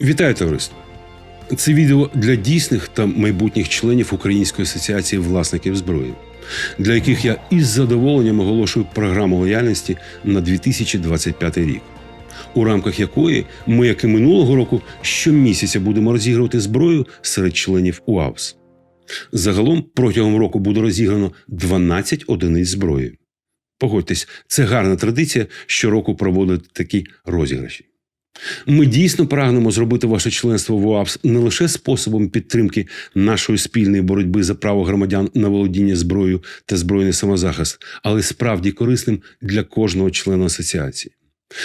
Вітаю товариство! Це відео для дійсних та майбутніх членів Української асоціації власників зброї, для яких я із задоволенням оголошую програму лояльності на 2025 рік, у рамках якої ми, як і минулого року, щомісяця будемо розігрувати зброю серед членів УАВС. Загалом протягом року буде розіграно 12 одиниць зброї. Погодьтесь, це гарна традиція щороку проводити такі розіграші. Ми дійсно прагнемо зробити ваше членство в УАПС не лише способом підтримки нашої спільної боротьби за право громадян на володіння зброєю та збройний самозахист, але справді корисним для кожного члена асоціації.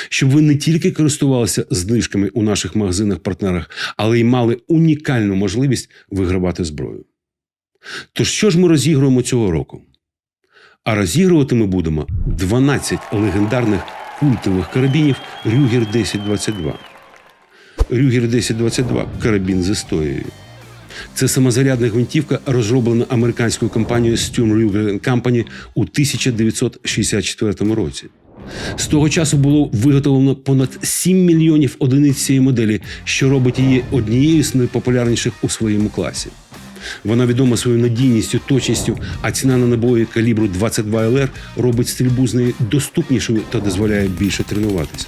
Щоб ви не тільки користувалися знижками у наших магазинах-партнерах, але й мали унікальну можливість вигравати зброю. Тож що ж ми розігруємо цього року? А розігрувати ми будемо 12 легендарних культових карабінів Рюгер 1022. Рюгер 1022 карабін з історією. Це самозарядна гвинтівка, розроблена американською компанією Sturm Ruger Company у 1964 році. З того часу було виготовлено понад 7 мільйонів одиниць цієї моделі, що робить її однією з найпопулярніших у своєму класі. Вона відома своєю надійністю, точністю, а ціна на набої калібру 22 ЛР робить стрільбу з неї доступнішою та дозволяє більше тренуватися.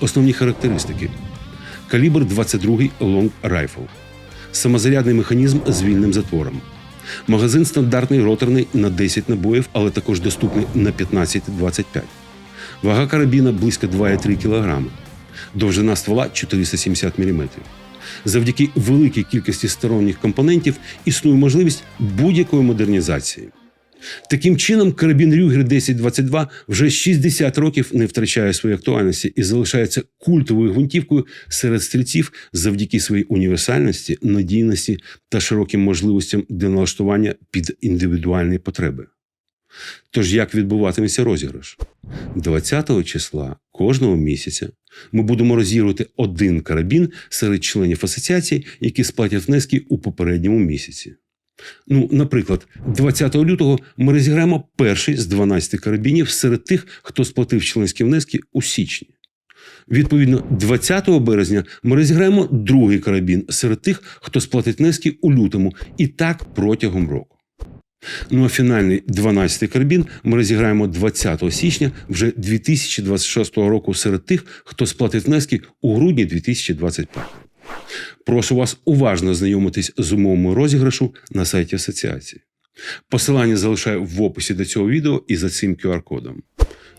Основні характеристики: калібр 22 Long Rifle, самозарядний механізм з вільним затвором. Магазин стандартний роторний на 10 набоїв, але також доступний на 15-25. Вага карабіна близько 2,3 кг. Довжина ствола 470 мм. Завдяки великій кількості сторонніх компонентів існує можливість будь-якої модернізації. Таким чином, карабін Рюгер 1022 вже 60 років не втрачає своєї актуальності і залишається культовою гвинтівкою серед стрільців завдяки своїй універсальності, надійності та широким можливостям для налаштування під індивідуальні потреби. Тож як відбуватиметься розіграш? 20 числа кожного місяця ми будемо розігрувати один карабін серед членів асоціації, які сплатять внески у попередньому місяці. Ну, наприклад, 20 лютого ми розіграємо перший з 12 карабінів серед тих, хто сплатив членські внески у січні. Відповідно, 20 березня ми розіграємо другий карабін серед тих, хто сплатить внески у лютому, і так протягом року. Ну а фінальний 12-й карабін ми розіграємо 20 січня вже 2026 року серед тих, хто сплатить внески у грудні 2025. Прошу вас уважно знайомитись з умовами розіграшу на сайті асоціації. Посилання залишаю в описі до цього відео і за цим QR-кодом.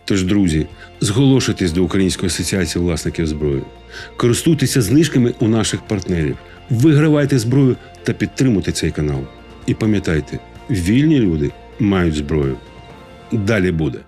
Тож, друзі, зголошуйтесь до Української асоціації власників зброї, користуйтеся знижками у наших партнерів, вигравайте зброю та підтримуйте цей канал. І пам'ятайте, вільні люди мають зброю. Далі буде.